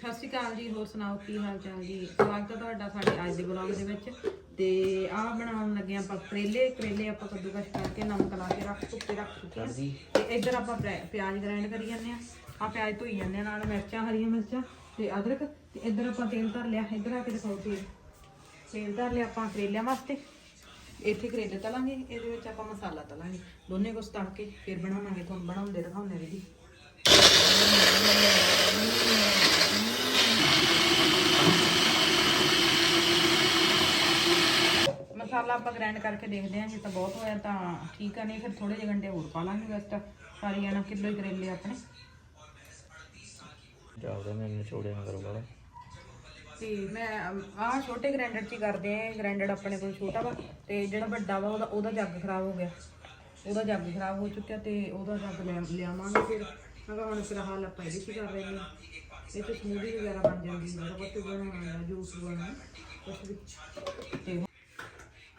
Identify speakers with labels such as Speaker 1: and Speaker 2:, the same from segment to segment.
Speaker 1: ਸਤਿ ਸ਼੍ਰੀ ਅਕਾਲ ਜੀ ਹੋਰ ਸੁਣਾਓ ਕੀ ਹਾਲ ਚਾਲ ਜੀ? ਸਵਾਗਤ ਹੈ ਤੁਹਾਡਾ ਸਾਡੇ ਅੱਜ ਦੇ ਵਲੌਗ ਦੇ ਵਿੱਚ ਤੇ ਆਹ ਬਣਾਉਣ ਲੱਗੇ ਆਪਾਂ ਕਰੇਲੇ ਕਰੇਲੇ ਆਪਾਂ ਕੱਦੂਕਸ਼ ਕਰਕੇ ਨਮਕ ਲਾ ਕੇ ਰੱਖ ਧੁੱਪੇ ਰੱਖ ਚੁੱਕੇ ਹਾਂ। ਤੇ ਇੱਧਰ ਆਪਾਂ ਪਿਆ- ਪਿਆਜ਼ ਗ੍ਰਾਈਂਡ ਕਰੀ ਜਾਂਦੇ ਆ ਆ ਪਿਆਜ਼ ਧੋਈ ਜਾਂਦੇ ਆ ਨਾਲ ਮਿਰਚਾਂ ਹਰੀਆਂ ਮਿਰਚਾਂ ਤੇ ਅਦਰਕ ਤੇ ਇੱਧਰ ਆਪਾਂ ਤੇਲ ਧਰ ਲਿਆ ਇੱਧਰ ਆ ਕੇ ਦਿਖਾਓ ਤੇਲ। ਤੇਲ ਧਰ ਲਿਆ ਆਪਾਂ ਕਰੇਲਿਆਂ ਵਾਸਤੇ। ਇੱਥੇ ਕਰੇਲੇ ਤਲਾਂਗੇ ਇਹਦੇ ਵਿੱਚ ਆਪਾਂ ਮਸਾਲਾ ਤਲਾਂਗੇ। ਦੋਨੇ ਕੁਛ ਤਲ ਕੇ ਫਿਰ ਬਣਾਵਾਂਗੇ ਤੁਹਾਨੂੰ ਬਣਾਉਂਦੇ ਦਿਖਾਉਂਦੇ ਵੀ ਜੀ ਮਸਾਲਾ ਆਪਾਂ ਗ੍ਰਾਈਂਡ ਕਰਕੇ ਦੇਖਦੇ ਹਾਂ ਜੇ ਤਾਂ ਬਹੁਤ ਹੋਇਆ ਤਾਂ ਠੀਕ ਆ ਨਹੀਂ ਫਿਰ ਥੋੜੇ ਜਿਹੇ ਘੰਟੇ ਹੋਰ ਪਾ ਲਾਂਗੇ ਵੈਸੇ ਤਾਂ ਸਾਰੀ ਜਾਣਾ ਕਿਲੋ ਹੀ ਕਰੇਲੇ ਆਪਣੇ।
Speaker 2: ਚੱਲਦਾ ਮੈਂ ਨਿਚੋੜਿਆ ਨਾ ਕਰੋ ਬਾਲਾ
Speaker 1: ਤੇ ਮੈਂ ਆਹ ਛੋਟੇ ਗ੍ਰਾਈਂਡਰ 'ਚ ਹੀ ਕਰਦੇ ਆ ਗ੍ਰਾਈਂਡਰ ਆਪਣੇ ਕੋਲ ਛੋਟਾ ਵਾ ਤੇ ਜਿਹੜਾ ਵੱਡਾ ਵਾ ਉਹਦਾ ਉਹਦਾ ਜੱਗ ਖਰਾਬ ਹੋ ਗਿਆ। ਉਹਦਾ ਜੱਗ ਖਰਾਬ ਹੋ ਚੁੱਕਿਆ ਤੇ ਉਹਦਾ ਜੱਗ ਲੈ ਲਿਆਵਾਂਗੇ ਫਿਰ। ਅਗਾ ਹੁਣ ਫਿਲਹਾਲ ਆਪਾਂ ਇਹਦੇ 'ਚ ਹੀ ਕਰ ਰਹੇ ਹਾਂ। ਇਹ ਤੇ ਸਮੂਦੀ ਵਗੈਰਾ ਬਣ ਜਾਂਦੀ ਹੈ ਬਹੁਤ ਬਣਾਉਣਾ ਜੂਸ ਬਣਾਉਣਾ ਤੇ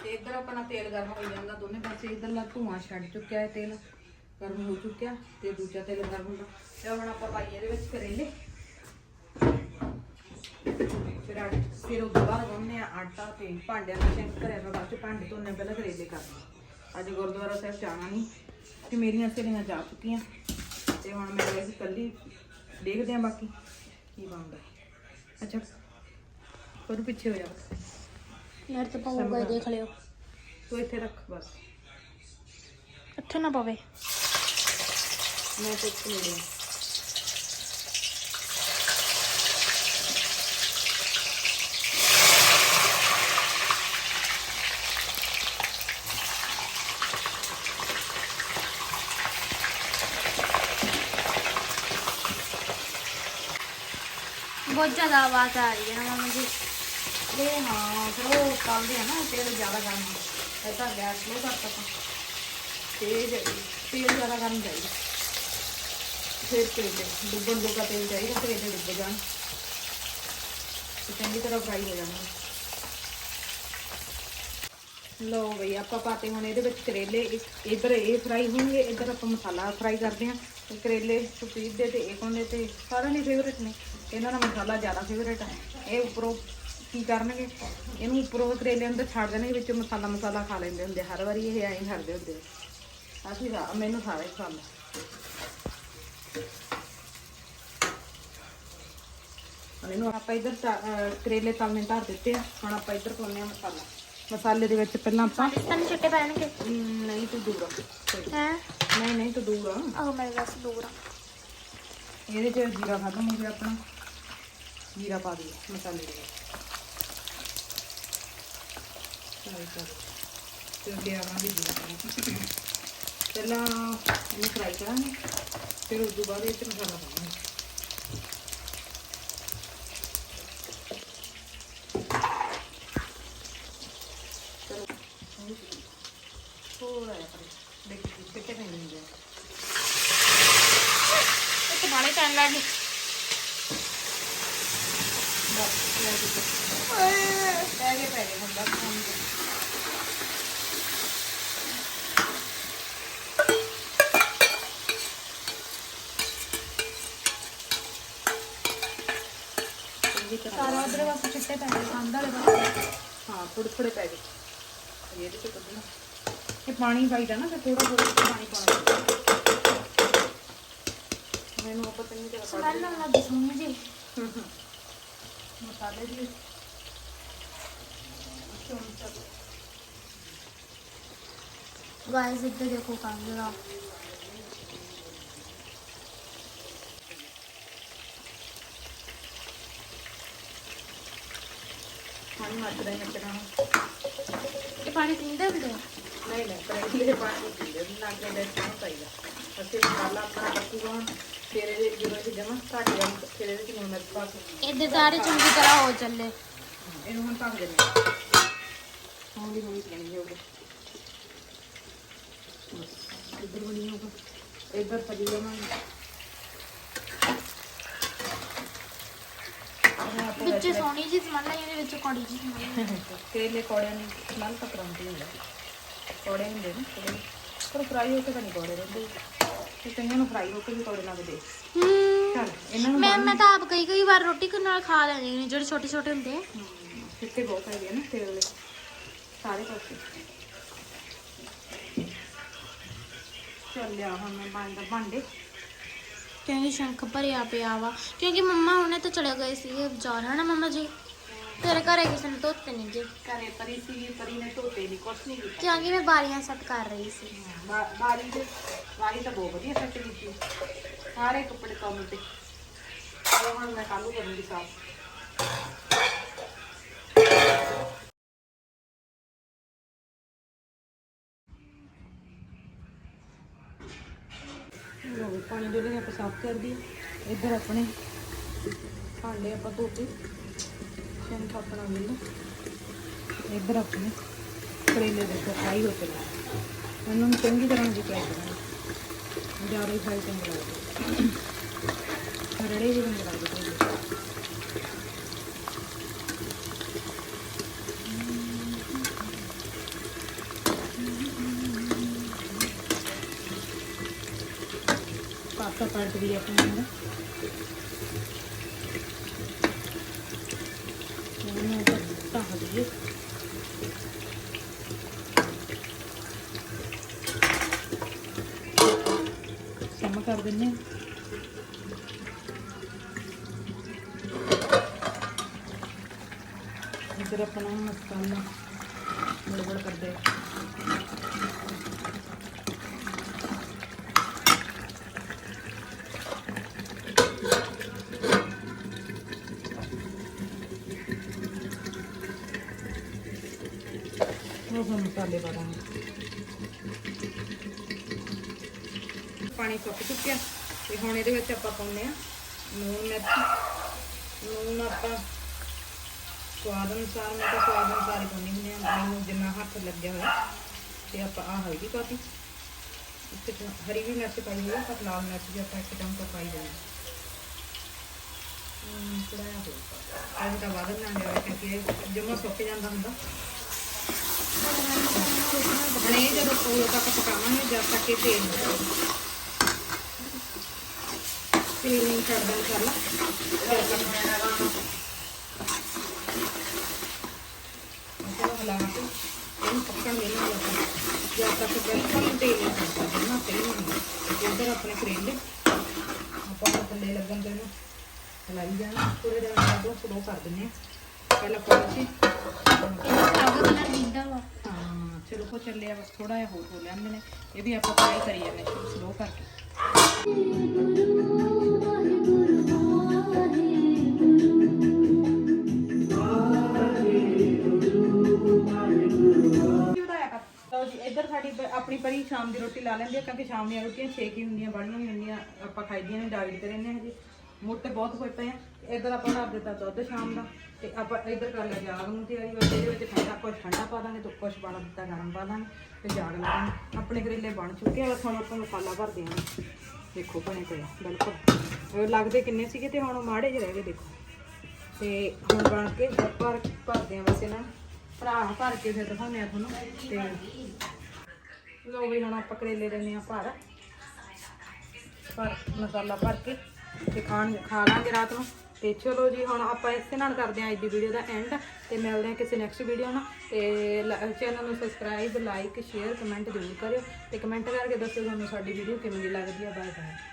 Speaker 1: ਤੇ ਇੱਧਰ ਆਪਣਾ ਤੇਲ ਗਰਮ ਹੋ ਜਾਂਦਾ ਦੋਨੇ ਪਾਸੇ, ਇੱਧਰਲਾ ਧੂਆਂ ਛੱਡ ਚੁੱਕਿਆ ਹੈ ਤੇਲ, ਗਰਮ ਹੋ ਚੁੱਕਿਆ ਤੇ ਦੂਜਾ ਤੇਲ ਗਰਮ ਹੁੰਦਾ। ਤੇ ਹੁਣ ਆਪਾਂ ਪਾਈਏ ਇਹਦੇ ਵਿੱਚ ਕਰੇਲੇ। ਫਿਰ ਆ ਫਿਰ ਉਹ ਤੋਂ ਬਾਅਦ ਗਾਉਂਦੇ ਆ ਆਟਾ ਤੇ ਭਾਂਡਿਆਂ ਦਾ ਸ਼ੈਂਕ ਕਰਿਆ ਮੈਂ ਬਾਅਦ ਚ ਭਾਂਡੇ ਧੋਣੇ ਪਹਿਲਾਂ ਕਰੇਲੇ ਕਰਨੇ ਅੱਜ ਗੁਰਦੁਆਰਾ ਸਾਹਿਬ ਜਾਣਾ ਨਹੀਂ, ਤੇ ਮੇਰੀਆਂ ਸਹੇਲੀਆਂ ਜਾ ਚੁੱਕੀਆਂ। ਤੇ ਹੁਣ ਮੈਂ ਵੈਸੇ ਇਕੱਲੀ ਦੇਖਦੇ ਆ ਬਾਕੀ ਕੀ ਬਣਦਾ। ਅੱਛਾ ਕੋਈ ਪਿੱਛੇ ਹੋ ਜਾ।
Speaker 3: ਯਾਰ ਤੇ ਪਾਊਗਾ ਹੀ ਦੇਖ ਲਿਓ
Speaker 1: ਤੂੰ ਇੱਥੇ ਰੱਖ ਬਸ
Speaker 3: ਇੱਥੇ ਨਾ ਪਵੇ
Speaker 1: ਮੈਂ ਤੇ ਇੱਥੇ ਲੈ ਲਿਆ
Speaker 3: ਬਹੁਤ ਜ਼ਿਆਦਾ ਆਵਾਜ਼ ਆ ਰਹੀ ਹੈ ਨਾ ਮੰਮੀ ਜੀ
Speaker 1: ਇਹ ਹਾਂ ਫਿਰ ਉਹ ਤਲਦੇ ਆ ਨਾ, ਤੇਲ ਜ਼ਿਆਦਾ ਗਰਮ ਇਹ ਤਾਂ ਗੈਸ ਸਲੋ ਕਰਤਾ ਆਪਾਂ। ਤੇਜ਼ ਤੇਲ ਜ਼ਿਆਦਾ ਗਰਮ ਚਾਹੀਦਾ। ਫਿਰ ਕਰੇਲੇ ਡੁੱਬਣ ਜੋਗਾ ਤੇਲ ਚਾਹੀਦਾ ਕਰੇਲੇ ਡੁੱਬ ਜਾਣ। ਤੇ ਚੰਗੀ ਤਰ੍ਹਾਂ ਫਰਾਈ ਹੋ ਜਾਣਗੇ ਲੋ ਬਈ, ਆਪਾਂ ਪਾਤੇ ਹੁਣ ਇਹਦੇ ਵਿੱਚ ਕਰੇਲੇ। ਇੱਕ- ਇੱਧਰ ਇਹ ਫਰਾਈ ਹੋਣਗੇ, ਇੱਧਰ ਆਪਾਂ ਮਸਾਲਾ ਫਰਾਈ ਕਰਦੇ ਹਾਂ ਕਰੇਲੇ ਸੁਪੀਰ ਦੇ ਤੇ ਇਹ ਕੋਨੇ ਤੇ ਸਾਰਿਆਂ ਦੇ ਫੇਵਰੇਟ ਨੇ। ਇਹਨਾਂ ਦਾ ਮਸਾਲਾ ਜ਼ਿਆਦਾ ਫੇਵਰੇਟ ਹੈ ਇਹ ਉੱਪਰੋਂ ਕੀ ਕਰਨਗੇ? ਇਹਨੂੰ ਉੱਪਰੋਂ ਕਰੇਲੇ ਅੰਦਰ ਛੱਡ ਦੇਣਗੇ ਵਿੱਚ ਮਸਾਲਾ ਮਸਾਲਾ ਖਾ ਲੈਂਦੇ ਹੁੰਦੇ ਹਰ ਵਾਰੀ ਇਹ ਐਂ ਕਰਦੇ ਹੁੰਦੇ। ਅਸੀਂ ਮੈਨੂੰ ਸਾਰੇ ਪਸੰਦ ਇਹਨੂੰ ਆਪਾਂ ਇੱਧਰ ਕਰੇਲੇ ਤਲਨੇ ਧਰ ਦਿੱਤੇ ਆ। ਹੁਣ ਆਪਾਂ ਇੱਧਰ ਪਾਉਂਦੇ ਆ ਮਸਾਲਾ। ਮਸਾਲੇ ਦੇ ਵਿੱਚ ਪਹਿਲਾਂ ਆਪਾਂ
Speaker 3: ਪਾਕਿਸਤਾਨ ਛਿੱਟੇ ਪੈਣਗੇ
Speaker 1: ਨਹੀਂ ਤੂੰ ਦੂਰ
Speaker 3: ਹੈ?
Speaker 1: ਨਹੀਂ। ਨਹੀਂ ਤੂੰ ਦੂਰ
Speaker 3: ਆਹ ਮੇਰੇ ਵਾਸਤੇ ਦੂਰ ਆ।
Speaker 1: ਇਹਦੇ ਚ ਜੀਰਾ ਖਤਮ ਹੋ ਗਿਆ ਆਪਣਾ। ਜੀਰਾ ਪਾ ਦਈਏ ਮਸਾਲੇ ਦੇ ਵਿੱਚ। ਫਰਾਈ ਕਰ ਤੇ ਲਿਆਵਾਂਗੇ ਜੀਰਾ ਪਾਣੀ। ਪਹਿਲਾਂ ਇਹਨੂੰ ਫਰਾਈ ਕਰਾਂਗੇ ਫਿਰ ਉਸ ਤੋਂ ਬਾਅਦ ਇਹ ਚ ਮਸਾਲਾ ਪਾਵਾਂਗੇ। ਥੋੜਾ ਜਿਹਾ ਦੇਖ ਕਿੱਥੇ ਹੁੰਦੇ ਆ
Speaker 3: ਇਹ ਤਾਂ ਬਾਲੇ ਪੈਣ ਲੱਗ ਗਏ
Speaker 1: ਬਸ ਲੈ ਕੇ ਪੈ ਗਏ ਪੈ ਗਏ ਹੁਣ ਬਸ ਚੰਗੀ ਤਰ੍ਹਾਂ
Speaker 3: ਸਾਰਾ ਉਧਰ ਵਾਸਤੇ ਛਿੱਟੇ ਪੈਣਗੇ ਕੰਧ ਵਾਲੇ ਪਾਸੇ।
Speaker 1: ਹਾਂ ਥੋੜੇ ਥੋੜੇ ਪੈ ਗਏ। ਇਹ ਇਹਦੇ ਚ ਕੱਢਣਾ। ਇਹ ਪਾਣੀ ਪਾਈਦਾ ਨਾ ਫਿਰ ਥੋੜਾ ਥੋੜਾ ਪਾਣੀ ਪਾਉਣਾ। ਮੈਨੂੰ ਆਪਾਂ ਚੰਗੀ ਤਰ੍ਹਾਂ ਕੱਢ
Speaker 3: ਸਮੈਲ ਆਉਣ ਲੱਗੀ ਸੁਣੀ ਜੀ।
Speaker 1: ਮਸਾਲੇ ਦੀ
Speaker 3: ਗਾਇਸ ਇੱਧਰ ਦੇਖੋ ਕੰਧ ਦਾ।
Speaker 1: ਪਾਣੀ ਮੱਚਦਾ ਹੀ ਮੱਚਣਾ
Speaker 3: ਇਹ ਪਾਣੀ ਪੀਂਦੇ ਹੁੰਦੇ ਆ?
Speaker 1: ਨਹੀਂ ਨਹੀਂ ਕਰੇਲੇ ਪਾਣੀ ਨਹੀਂ ਪੀਂਦੇ ਨਾ ਕਿ ਦੇ ਪਾਣੀ ਪਾਈਦਾ ਅਸੀਂ ਮਸਾਲਾ ਆਪਣਾ ਕੱਟੂਗਾ ਫਿਰ ਇਹਦੇ ਜਦੋਂ ਇਹ ਜਮਾ ਘੱਟ ਗਿਆ ਫਿਰ ਇਹਦੇ ਚ ਲੂਣ ਮਿਰਚ ਪਾ ਕੇ
Speaker 3: ਇਹਦੇ ਸਾਰੇ ਚੰਗੀ ਤਰ੍ਹਾਂ ਹੋ ਚੱਲੇ।
Speaker 1: ਇਹਨੂੰ ਹੁਣ ਢੱਕ ਦਿੰਦੇ ਹਾਂ। ਹੌਲੀ ਹੌਲੀ ਜਾਊਗਾ ਬਸ ਇੱਧਰ ਬਣੀ ਹੋਊਗਾ। ਇੱਧਰ ਪਜੀ ਜਾਵਾਂਗੇ ਹੁਣ ਆਪਾਂ
Speaker 3: ਵਿੱਚ ਸੋਹਣੀ ਜੀ ਸਮੈਲ ਆਈ ਇਹਦੇ ਵਿੱਚ ਕੌੜੀ ਜੀ ਸਮੈਲ
Speaker 1: ਕਰੇਲੇ ਕੋੜਿਆਂ ਦੀ ਸਮੈਲ ਤਾਂ ਕਰਾਉਂਦੀ ਹੁੰਦਾ ਕੋੜੇ ਹੁੰਦੇ ਨੇ ਥੋੜੇ ਪਰ ਫਰਾਈ ਹੋ ਕੇ ਤਾਂ ਨਹੀਂ ਕੋੜੇ ਰਹਿੰਦੇ। ਤੇ ਕਈਆਂ ਨੂੰ ਫਰਾਈ ਹੋ ਕੇ ਵੀ ਕੋੜੇ ਲੱਗਦੇ। ਚੱਲ ਇਹਨਾਂ ਨੂੰ
Speaker 3: ਮੈਂ ਮੈਂ ਤਾਂ ਆਪ ਕਈ ਕਈ ਵਾਰ ਰੋਟੀ ਨਾਲ ਖਾ ਲੈਂਦੀ ਹਾਂ ਜਿਹੜੇ ਛੋਟੇ ਛੋਟੇ ਹੁੰਦੇ ਆ।
Speaker 1: ਕਿੱਥੇ ਬਹੁਤ ਹੈਗੇ ਆ ਨਾ ਤੇਲ ਵਾਲੇ। ਸਾਰੇ ਪਾਸੇ। ਚੱਲ ਲਿਆ ਹੁਣ ਮੈਂ ਬੰਦ ਭਾਂਡੇ।
Speaker 3: ਕਿਉਂਕਿ ਸ਼ੰਖ ਭਰਿਆ ਪਿਆ ਵਾ। ਕਿਉਂਕਿ ਮੰਮਾ ਹੁਣੇ ਤਾਂ ਚਲੇ ਗਏ ਸੀਗੇ ਬਾਜ਼ਾਰ ਹਨਾ ਮੰਮਾ ਜੀ? ਤੇਰੇ ਘਰੇ ਕਿਸੇ ਨੇ ਧੋਤੇ ਨਹੀਂ ਜੀ?
Speaker 1: ਘਰੇ ਪਰੀ ਸੀ ਪਰੀ ਨੇ ਧੋਤੇ ਨਹੀਂ ਕੁਛ ਨਹੀਂ ਕੀਤਾ।
Speaker 3: ਕਿਉਂਕਿ ਮੈਂ ਬਾਰੀਆਂ ਸੈੱਟ ਕਰ ਰਹੀ ਸੀ।
Speaker 1: ਬਾ- ਬਾਰੀ ਦੇ ਬਾਰੀ ਤਾਂ ਬਹੁਤ ਵਧੀਆ ਸੈੱਟ ਕੀਤੀ ਸਾਰੇ ਕੱਪੜੇ ਕੰਮ ਤੇ ਉਹ ਹੁਣ ਮੈਂ ਕੱਲ੍ਹ ਨੂੰ ਕਰੂੰਗੀ ਸਾਫ਼। ਲੋ ਪਾਣੀ ਦੇ ਲਈ ਆਪਾਂ ਸਾਫ਼ ਕਰ ਦਈਏ। ਇੱਧਰ ਆਪਣੇ ਭਾਂਡੇ ਆਪਾਂ ਧੋ ਕੇ ਸ਼ੈਂਕ ਆਪਣਾ ਮਿਲ ਇੱਧਰ ਆਪਣੇ ਕਰੇਲੇ ਦੇ ਫਰਾਈ ਹੋ ਚੁੱਕੇ। ਇਹਨਾਂ ਨੂੰ ਚੰਗੀ ਤਰ੍ਹਾਂ ਜੀ ਫਰਾਈ ਕਰਾਂਗੇ। ਜ਼ਿਆਦਾ ਹੀ ਫਰਾਈ ਚੰਗੇ ਲੱਗਦੇ। ਰੜੇ ਵੀ ਚੰਗੇ ਲੱਗਦੇ ਕਰੇਲੇ। ਪਾਸਤਾ ਪਲਟ ਵੀ ਆਪਣਾ ਇਹਦਾ ਇਹਨੂੰ ਢੱਕ ਦਈਏ ਸਮ ਕਰ ਦਿੰਨੇ ਹਾਂ। ਇੱਧਰ ਆਪਣਾ ਮਸਾਲਾ ਗੜਬੜ ਕਰਦੇ। ਉਹ ਹੁਣ ਮਸਾਲੇ ਪਾ ਦਾਂਗੇ ਪਾਣੀ ਸੁੱਕ ਚੁੱਕਿਆ। ਤੇ ਹੁਣ ਇਹਦੇ ਵਿੱਚ ਆਪਾਂ ਪਾਉਂਦੇ ਆ ਨੂਨ ਮਿਰਚ। ਨੂਨ ਆਪਾਂ ਸਵਾਦ ਅਨੁਸਾਰ, ਮੈਂ ਤਾਂ ਸਵਾਦ ਅਨੁਸਾਰ ਹੀ ਪਾਉਂਦੀ ਹੁੰਦੀ ਆ ਮੈਨੂੰ ਜਿੰਨਾ ਹੱਥ ਲੱਗਿਆ ਹੋਇਆ, ਤੇ ਆਪਾਂ ਆ ਹਲਦੀ ਪਾਤੀ ਇੱਕ ਹਰੀ ਵੀ ਮਿਰਚ ਪਾਈ ਹੋਈ ਆ, ਪਰ ਲਾਲ ਮਿਰਚ ਵੀ ਆਪਾਂ ਇੱਕ ਚਮਚਾ ਪਾਈ ਦੇਣੀ ਹਮ ਥੋੜਾ ਜਿਹਾ ਹੋਰ ਇਹ ਤਾਂ ਵਾਧਨ ਨਾ ਜਾਵੇ ਕਿਉਂਕਿ ਜਮਾ ਸੁੱਕ ਜਾਂਦਾ ਹੁੰਦਾ। ਹੁਣ ਜਦੋਂ ਕੋਲ ਤੱਕ ਪਕਾਵਾਂਗੇ, ਜਦ ਤੱਕ ਇਹ ਤੇਲ ਨਹੀਂ ਛੱਡਦਾ। ਤੇਲ ਨਹੀਂ ਛੱਡਦਾ ਇਨਸ਼ਾਅੱਲਾ ਜਦ ਤੱਕ ਚਲੋ ਹਲਾ ਕੇ ਇਹਨੂੰ ਪੱਕਣ ਦੇਣਾ ਆਪਾਂ ਜਦ ਤੱਕ ਬਿਲਕੁਲ ਤੇਲ ਨਹੀਂ ਛੱਡਦਾ ਨਾ ਤੇਲ ਨਹੀਂ ਇੱਧਰ ਆਪਣੇ ਕਰੇਲੇ ਆਪਾਂ ਨੂੰ ਥੱਲੇ ਲੱਗਣ ਦੇ ਹਲਾਈ ਜਾਣਾ। ਥੋੜੇ ਜਿਹਾ ਬਾਅਦ ਉਹ ਸਲੋ ਕਰ ਦਿੰਦੇ ਹਾਂ। ਪਹਿਲਾਂ ਪਾਣੀ
Speaker 3: ਆਗਾ ਕਲਰ ਦਿੰਦਾ ਵਾ।
Speaker 1: ਹਾਂ ਚਲੋ ਕੋ ਚੱਲਿਆ ਬਸ ਥੋੜਾ ਜਿਹਾ ਹੋਰ ਹੋ ਨੇ। ਇਹ ਵੀ ਆਪਾਂ ਫਰਾਈ ਕਰੀ ਜਾਂਦੇ ਸਲੋ ਕਰਕੇ। ਲਓ ਜੀ ਇੱਧਰ ਸਾਡੀ ਪ- ਆਪਣੀ ਪਰੀ ਸ਼ਾਮ ਦੀ ਰੋਟੀ ਲਾ ਲੈਂਦੀ ਆ ਕਿਉਂਕਿ ਸ਼ਾਮ ਦੀਆਂ ਰੋਟੀਆਂ ਛੇ ਕੀ ਹੁੰਦੀਆਂ ਬੜੀਆਂ ਹੀ ਹੁੰਦੀਆਂ ਆਪਾਂ ਖਾਈਦੀਆਂ ਨੇ ਡਾਈਟ ਤੇ ਰਹਿੰਦੇ ਹਾਂ ਜੀ। ਮੋਟੇ ਬਹੁਤ ਹੋਏ ਪਏ ਆ। ਇੱਧਰ ਆਪਾਂ ਰੱਖ ਦਿੱਤਾ ਦੁੱਧ ਸ਼ਾਮ ਦਾ ਤੇ ਆਪਾਂ ਇੱਧਰ ਕਰ ਲਿਆ ਜਾਗ ਨੂੰ ਤਿਆਰੀ ਵਿੱਚ, ਇਹਦੇ ਵਿੱਚ ਠੰਡਾ ਕੁਝ ਠੰਡਾ ਪਾ ਦਾਂਗੇ ਤੇ ਕੁਝ ਪਾ ਦਿੱਤਾ ਗਰਮ ਪਾ ਦਾਂਗੇ ਤੇ ਜਾਗ ਲਾਂਗੇ ਆਪਣੇ ਕਰੇਲੇ ਬਣ ਚੁੱਕੇ ਆ, ਬਸ ਹੁਣ ਆਪਾਂ ਮਸਾਲਾ ਭਰਦੇ ਹਾਂ ਦੇਖੋ ਬਣੇ ਪਏ ਬਿਲਕੁਲ। ਲੱਗਦੇ ਕਿੰਨੇ ਸੀਗੇ ਤੇ ਹੁਣ ਉਹ ਮਾੜੇ ਜਿਹੇ ਰਹਿ ਗਏ, ਦੇਖੋ। ਤੇ ਹੁਣ ਬਣ ਕੇ ਭਰ ਭਰਦੇ ਆ ਬਸ ਇਹਨਾਂ ਨੂੰ। ਭਰਾ ਭਰ ਕੇ ਫਿਰ ਦਿਖਾਉਂਦੇ ਆ ਤੁਹਾਨੂੰ। ਤੇ ਲੋ ਵੀ ਹੁਣ ਆਪਾਂ ਕਰੇਲੇ ਦਿੰਦੇ ਆ ਭਰ। ਭਰ, ਮਸਾਲਾ ਭਰ ਕੇ ਤੇ ਖਾਣ, ਖਾ ਲਾਂਗੇ ਰਾਤ ਨੂੰ। ਤੇ ਚਲੋ ਜੀ, ਹੁਣ ਆਪਾਂ ਇਸੇ ਨਾਲ ਕਰਦੇ ਹਾਂ ਅੱਜ ਦੀ ਵੀਡੀਓ ਦਾ ਐਂਡ ਤੇ ਮਿਲਦੇ ਹਾਂ ਕਿਸੇ ਨੈਕਸਟ ਵੀਡੀਓ ਨਾਲ। ਤੇ ਚੈਨਲ ਨੂੰ ਸਬਸਕ੍ਰਾਈਬ ਲਾਈਕ ਸ਼ੇਅਰ ਕਮੈਂਟ ਜ਼ਰੂਰ ਕਰਿਓ ਤੇ ਕਮੈਂਟ ਕਰਕੇ ਦੱਸਿਓ ਤੁਹਾਨੂੰ ਸਾਡੀ ਵੀਡੀਓ ਕਿਵੇਂ ਦੀ ਲੱਗਦੀ ਹੈ। Bye bye